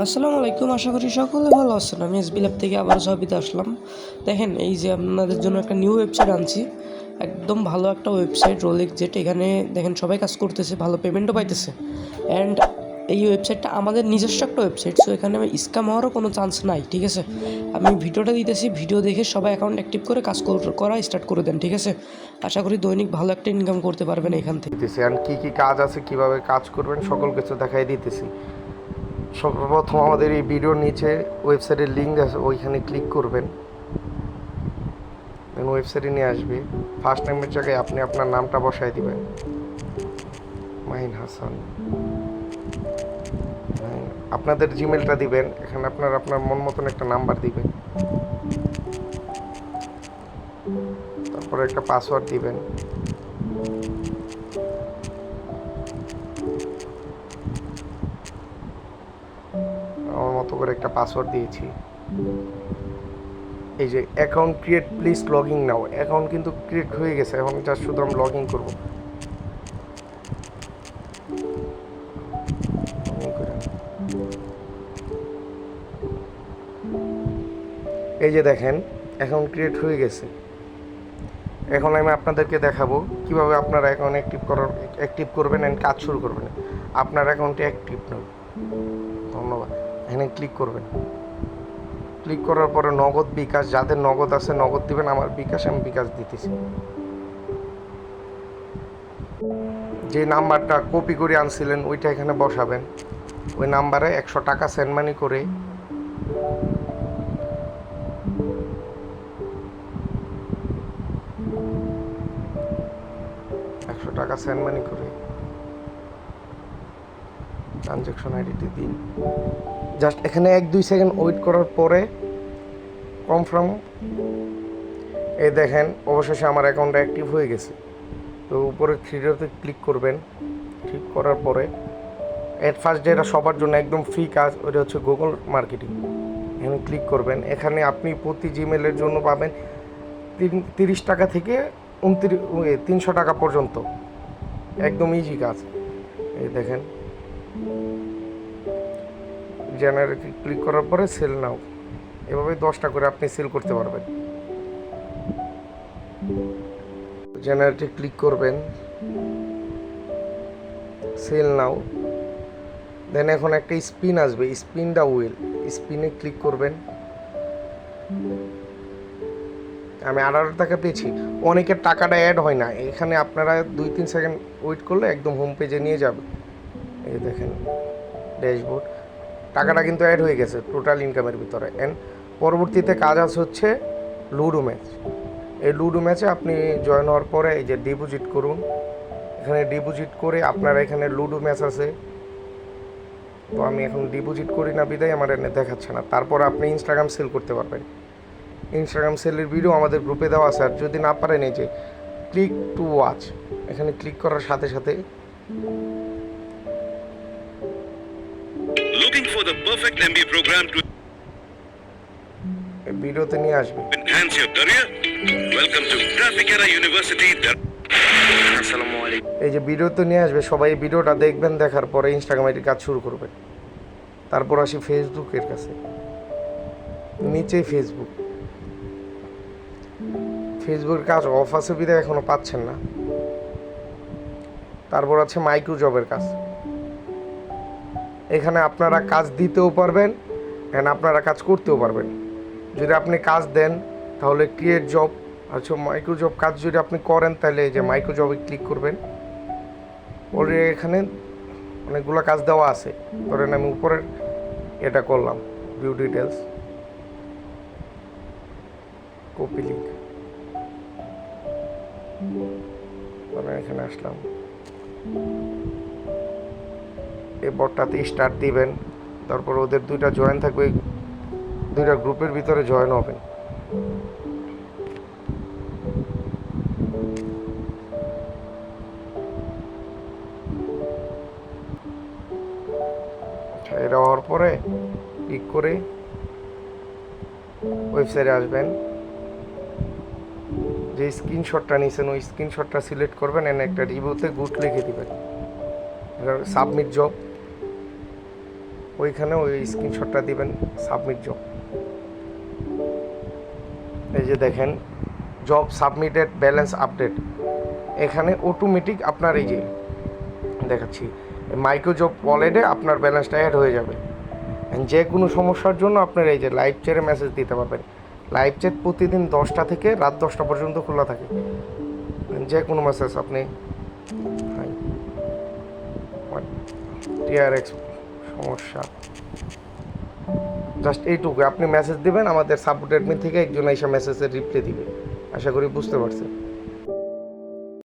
আসসালামু আলাইকুম, আশা করি সকলে ভালো আছেন। আমি এস ল্যাব থেকে আবার সবিতে আসলাম। দেখেন, এই যে আপনাদের জন্য একটা নিউ ওয়েবসাইট আনছি। একদম ভালো একটা ওয়েবসাইট রোলিক যেটা এখানে দেখেন সবাই কাজ করতেছে, ভালো পেমেন্টও পাইতেছে। অ্যান্ড এই ওয়েবসাইটটা আমাদের নিজস্ব একটা ওয়েবসাইট সো এখানে স্ক্যাম হওয়ারও কোনো চান্স নাই, ঠিক আছে? আমি ভিডিওটা দিতেছি, ভিডিও দেখে সবাই অ্যাকাউন্ট অ্যাক্টিভ করে কাজ কর- স্টার্ট করে দেন, ঠিক আছে? আশা করি দৈনিক ভালো একটা ইনকাম করতে পারবেন এখান থেকে। কি কি কাজ আছে, কীভাবে কাজ করবেন, সকল কিছু দেখাই দিতেছি। সর্বপ্রথম আমাদের এই ভিডিওর নিচে ওয়েবসাইটের লিঙ্ক আছে, ওইখানে ক্লিক করবেন। ওয়েবসাইটে নিয়ে আসবে। ফার্স্ট টাইমের জায়গায় আপনি আপনার নামটা বসায় দিবেন। মাহিন হাসান। আপনাদের জিমেলটা দিবেন, এখানে আপনার আপনার মন মতন একটা নাম্বার দিবেন। তারপরে একটা পাসওয়ার্ড দিবেন। মতো করে একটা পাসওয়ার্ড দিয়েছি। এই যে account create please log in now account কিন্তু ক্রিয়েট হয়ে গেছে, এখন জাস্ট শুধু আমি লগ ইন করব। এই যে দেখেন অ্যাকাউন্ট ক্রিয়েট হয়ে গেছে। এখন আমি আপনাদেরকে দেখাবো কীভাবে আপনার অ্যাকাউন্ট অ্যাক্টিভ করার অ্যাক্টিভ করবেন অ্যান্ড কাজ শুরু করবেন। আপনার অ্যাকাউন্টে অ্যাক্টিভ নয় ধন্যবাদ। এখানে ক্লিক করবেন। ক্লিক করার পরে নগদ বিকাশ, যাদের নগদ আছে নগদ দিবেন, আমার বিকাশ, আমি বিকাশ দিতেছি। যে নাম্বারটা কপি করে আনছিলেন, ওইটা এখানে বসাবেন। ওই নাম্বারে একশো টাকা সেন্ড মানি করে একশো টাকা সেন্ড মানি করে ট্রানজ্যাকশন আইডিটি দিন। জাস্ট এখানে এক, দুই সেকেন্ড ওয়েট করার পরে কনফার্ম এই দেখেন, অবশেষে আমার অ্যাকাউন্টটা অ্যাক্টিভ হয়ে গেছে। তো উপরে থ্রিডোতে ক্লিক করবেন। ক্লিক করার পরে এট ফার্স্ট যেটা সবার জন্য একদম ফ্রি কাজ ওটা হচ্ছে গুগল মার্কেটিং এখানে ক্লিক করবেন। এখানে আপনি প্রতি জিমেলের জন্য পাবেন তিরিশ টাকা থেকে উনত্রিশ তিনশো টাকা পর্যন্ত। একদম ইজি কাজ। এই দেখেন। জেনারেটে ক্লিক করার পরে সেল নাও এভাবে দশটা করে আপনি সেল করতে পারবেন। জেনারেটে ক্লিক করবেন। সেল নাও দেন এখন একটা স্পিন আসবে স্পিন দা উইল স্পিনে ক্লিক করবেন। আমি আঠারো টাকা পেয়েছি। অনেকের টাকাটা অ্যাড হয় না। এখানে আপনারা দুই তিন সেকেন্ড ওয়েট করলে একদম হোম পেজে নিয়ে যাবে। এই দেখেন ড্যাশবোর্ড টাকাটা কিন্তু অ্যাড হয়ে গেছে টোটাল ইনকামের ভিতরে। অ্যান্ড পরবর্তীতে কাজ আছে হচ্ছে লুডো ম্যাচ এই লুডো ম্যাচে আপনি জয়েন হওয়ার পরে এই যে ডিপোজিট করুন। এখানে ডিপোজিট করে আপনার এখানে লুডো ম্যাচ আছে। তো আমি এখন ডিপোজিট করি না, বিদায়, আমার এনে দেখাচ্ছে না। তারপর আপনি ইনস্টাগ্রাম সেল করতে পারবেন। ইনস্টাগ্রাম সেলের ভিডিও আমাদের গ্রুপে দেওয়া আছে। আর যদি না পারেন এই যে ক্লিক টু ওয়াচ এখানে ক্লিক করার সাথে সাথে for the perfect MBA program to ভিডিওতে নিয়ে আসবে। enhance your career? Welcome to Trafficara University. আসসালামু আলাইকুম। এই যে ভিডিওতে নিয়ে আসবে সবাই ভিডিওটা দেখবেন দেখার পরে ইনস্টাগ্রামে এটি কাজ শুরু করবে। তারপর আসি ফেসবুকের কাছে। নিচেই ফেসবুক ফেসবুকের কাজ অফ আছে এখনও পাচ্ছেন না। তারপর আছে মাইক্রো জবের কাজ। এখানে আপনারা কাজ দিতেও পারবেন অ্যান্ড আপনারা কাজ করতেও পারবেন। যদি আপনি কাজ দেন, তাহলে ক্রিয়েট জব আচ্ছা মাইক্রো জব কাজ যদি আপনি করেন, তাহলে এই যে মাইক্রো জবে ক্লিক করবেন। অলরেডি এখানে অনেকগুলো কাজ দেওয়া আছে। ধরেন আমি উপরের এটা করলাম ভিউ ডিটেলস কপি লিঙ্ক এখানে আসলাম। এই বটটাতে স্টার্ট দিবেন। তারপর ওদের দুইটা জয়েন থাকবে, দুইটা গ্রুপের ভিতরে জয়েন হবেন। এটা হওয়ার পরে ক্লিক করে ওয়েবসাইটে আসবেন। যে স্ক্রিনশটটা নিয়েছেন ওই স্ক্রিনশটটা সিলেক্ট করবেন এনে একটা রিভিউতে গুড লিখে দিবেন। সাবমিট জব ওইখানে ওই স্ক্রিনশটটা দিবেন সাবমিট জব এই যে দেখেন জব সাবমিটেড ব্যালেন্স আপডেট এখানে অটোমেটিক আপনার এই যে, দেখাচ্ছি মাইক্রো জব ওয়ালেটে আপনার ব্যালেন্সটা অ্যাড হয়ে যাবে। যে কোনো সমস্যার জন্য আপনার এই যে লাইভ চ্যাটে মেসেজ দিতে পারবেন। লাইভ চ্যাট প্রতিদিন দশটা থেকে রাত দশটা পর্যন্ত খোলা থাকে। যে কোনো মেসেজ আপনি টিআরএক্স সমস্যা। জাস্ট এইটুকু আপনি মেসেজ দিবেন, আমাদের সাপোর্ট অ্যাডমিন থেকে একজন এসে মেসেজের রিপ্লাই দিবে। আশা করি বুঝতে পারছেন।